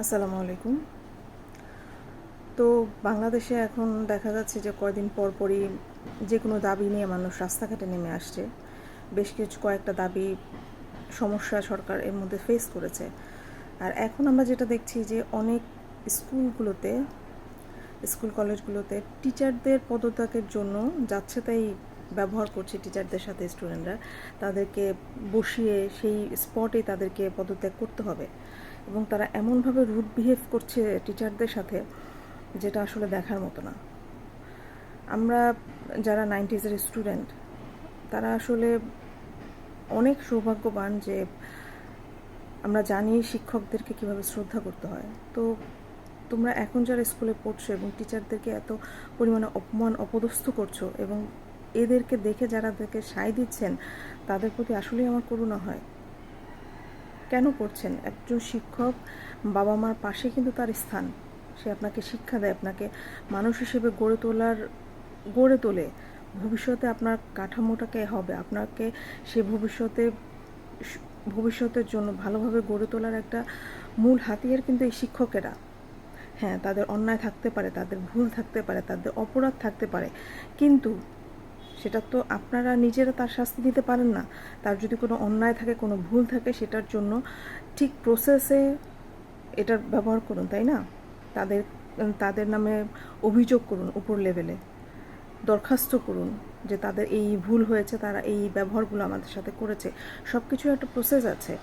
আসসালামু আলাইকুম। তো বাংলাদেশে এখন দেখা যাচ্ছে যে কয়দিন পর পরই যে কোনো দাবি নিয়ে মানুষ রাস্তাঘাটে নেমে আসছে। বেশ কিছু কয়েকটা দাবি সমস্যা সরকার এর মধ্যে ফেস করেছে। আর এখন আমরা যেটা দেখছি যে অনেক স্কুলগুলোতে, স্কুল কলেজগুলোতে টিচারদের পদত্যাগের জন্য যাচ্ছে তাই ব্যবহার করছে টিচারদের সাথে স্টুডেন্টরা তাদেরকে বসিয়ে সেই স্পটেই তাদেরকে পদত্যাগ করতে হবে। এবং তারা এমনভাবে রুট বিহেভ করছে টিচারদের সাথে, যেটা আসলে দেখার মতো না। আমরা যারা নাইনটিজের স্টুডেন্ট তারা আসলে অনেক সৌভাগ্যবান যে আমরা জানি শিক্ষকদেরকে কীভাবে শ্রদ্ধা করতে হয়। তো তোমরা এখন যারা স্কুলে পড়ছো এবং টিচারদেরকে এত পরিমাণে অপমান, অপদস্থ করছ এবং এদেরকে দেখে যারা দেখে সায় দিচ্ছেন, তাদের প্রতি আসলেই আমার করুণা হয়। কেন করছেন? একজন শিক্ষক বাবা মার পাশে কিন্তু তার স্থান। সে আপনাকে শিক্ষা দেয়, আপনাকে মানুষ হিসেবে গড়ে তোলার, গড়ে তোলে। ভবিষ্যতে আপনার কাঠামোটাকে হবে। আপনাকে সে ভবিষ্যতে, ভবিষ্যতের জন্য ভালোভাবে গড়ে তোলার একটা মূল হাতিয়ার কিন্তু এই শিক্ষকেরা। হ্যাঁ তাদের অন্যায় থাকতে পারে, তাদের ভুল থাকতে পারে, তাদের অপরাধ থাকতে পারে। কিন্তু সেটা তো আপনারা নিজেরা তার শাস্তি দিতে পারেন না। তার যদি কোনো অন্যায় থাকে, কোনো ভুল থাকে, সেটার জন্য ঠিক প্রসেসে এটার ব্যবহার করুন, তাই না? তাদের তাদের নামে অভিযোগ করুন উপর লেভেলে দরখাস্ত করুন যে তাদের এই ভুল হয়েছে, তারা এই ব্যবহারগুলো আমাদের সাথে করেছে। সব কিছু একটা প্রসেস আছে।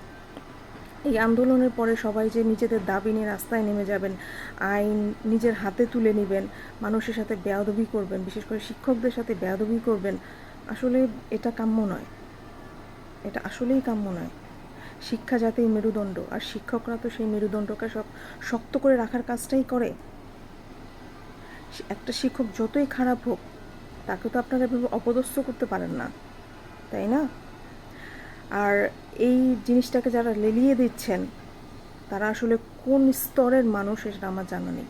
এই আন্দোলনের পরে সবাই যে নিজেদের দাবি নিয়ে রাস্তায় নেমে যাবেন, আইন নিজের হাতে তুলে নেবেন, মানুষের সাথে বেয়াদবি করবেন, বিশেষ করে শিক্ষকদের সাথে বেয়াদবি করবেন, আসলে এটা কাম্য নয়। এটা আসলেই কাম্য নয়। শিক্ষা জাতির মেরুদণ্ড, আর শিক্ষকরা তো সেই মেরুদণ্ডকে সব শক্ত করে রাখার কাজটাই করে। একটা শিক্ষক যতই খারাপ হোক, তাকে তো আপনারা এভাবে অপদস্থ করতে পারেন না, তাই না? আর এই জিনিসটাকে যারা লেলিয়ে দিচ্ছেন, তারা আসলে কোন স্তরের মানুষ সেটা আমার জানা নেই।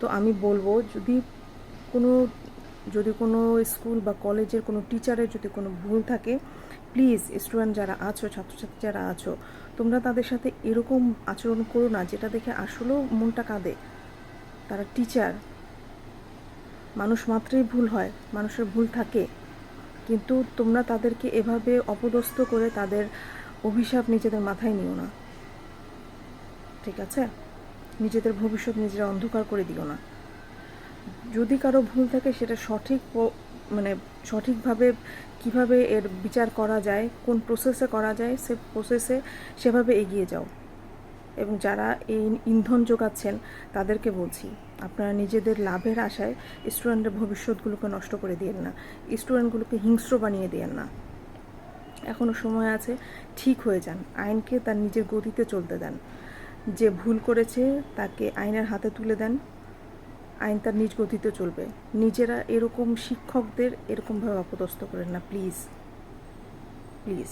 তো আমি বলব, যদি কোনো যদি কোনো স্কুল বা কলেজের কোনো টিচারের যদি কোনো ভুল থাকে, প্লিজ স্টুডেন্ট যারা আছো, ছাত্রছাত্রী যারা আছো, তোমরা তাদের সাথে এরকম আচরণ করো না, যেটা দেখে আসলেও মনটা কাঁদে। তারা টিচার, মানুষ মাত্রই ভুল হয়, মানুষের ভুল থাকে। কিন্তু তোমরা তাদেরকে এভাবে অপদস্থ করে তাদের অভিশাপ নিজেদের মাথায় নিও না। ঠিক আছে? নিজেদের ভবিষ্যৎ নিজেরা অন্ধকার করে দিও না। যদি কারও ভুল থাকে সেটা সঠিক মানে সঠিকভাবে কীভাবে এর বিচার করা যায়, কোন প্রসেসে করা যায়, সে প্রসেসে সেভাবে এগিয়ে যাও। এবং যারা এই ইন্ধন যোগাচ্ছেন, তাদেরকে বলছি, আপনারা নিজেদের লাভের আশায় স্টুডেন্টের ভবিষ্যৎগুলোকে নষ্ট করে দিয়েন না। স্টুডেন্টগুলোকে হিংস্র বানিয়ে দিয়েন না। এখনও সময় আছে, ঠিক হয়ে যান। আইনকে তার নিজের গতিতে চলতে দেন। যে ভুল করেছে, তাকে আইনের হাতে তুলে দেন। আইন তার নিজ গতিতে চলবে। নিজেরা এরকম শিক্ষকদের এরকমভাবে অপদস্থ করেন না প্লিজ প্লিজ